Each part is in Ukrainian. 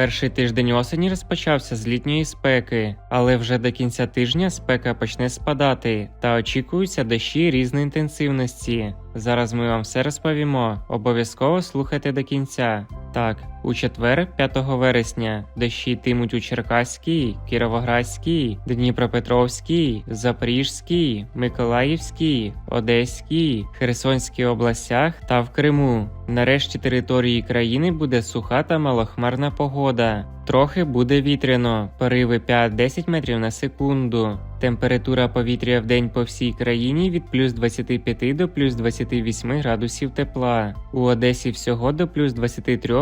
Перший тиждень осені розпочався з літньої спеки, але вже до кінця тижня спека почне спадати та очікуються дощі різної інтенсивності. Зараз ми вам все розповімо. Обов'язково слухайте до кінця. Так, у четвер, 5 вересня, дощі йтимуть у Черкаській, Кіровоградській, Дніпропетровській, Запорізькій, Миколаївській, Одеській, Херсонській областях та в Криму. Нарешті території країни буде суха та малохмарна погода. Трохи буде вітряно, пориви 5-10 метрів на секунду. Температура повітря в день по всій країні від плюс 25 до плюс 28 градусів тепла. У Одесі всього до плюс 23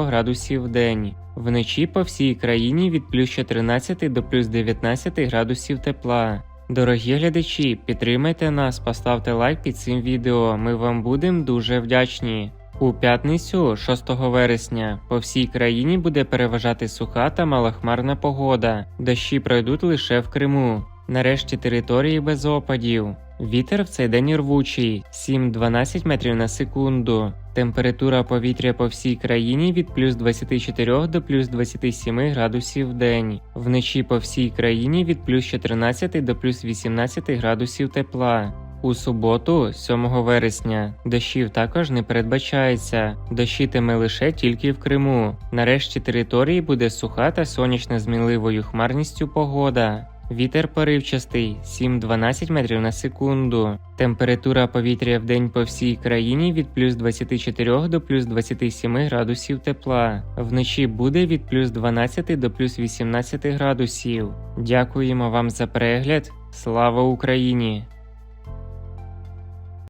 градусів в. Вночі по всій країні від плюс 14 до плюс 19 градусів тепла. Дорогі глядачі, підтримайте нас, поставте лайк під цим відео. Ми вам будемо дуже вдячні. У п'ятницю, 6 вересня, по всій країні буде переважати суха та малохмарна погода. Дощі пройдуть лише в Криму. Нарешті території без опадів. Вітер в цей день рвучий 7-12 метрів на секунду. Температура повітря по всій країні від плюс 24 до плюс 27 градусів в день. Вночі по всій країні від плюс 14 до плюс 18 градусів тепла. У суботу, 7 вересня, дощів також не передбачається. Дощитиме лише тільки в Криму. Нарешті території буде суха та сонячна з мінливою хмарністю погода. Вітер поривчастий 7-12 метрів на секунду. Температура повітря в день по всій країні від плюс 24 до плюс 27 градусів тепла. Вночі буде від плюс 12 до плюс 18 градусів. Дякуємо вам за перегляд. Слава Україні!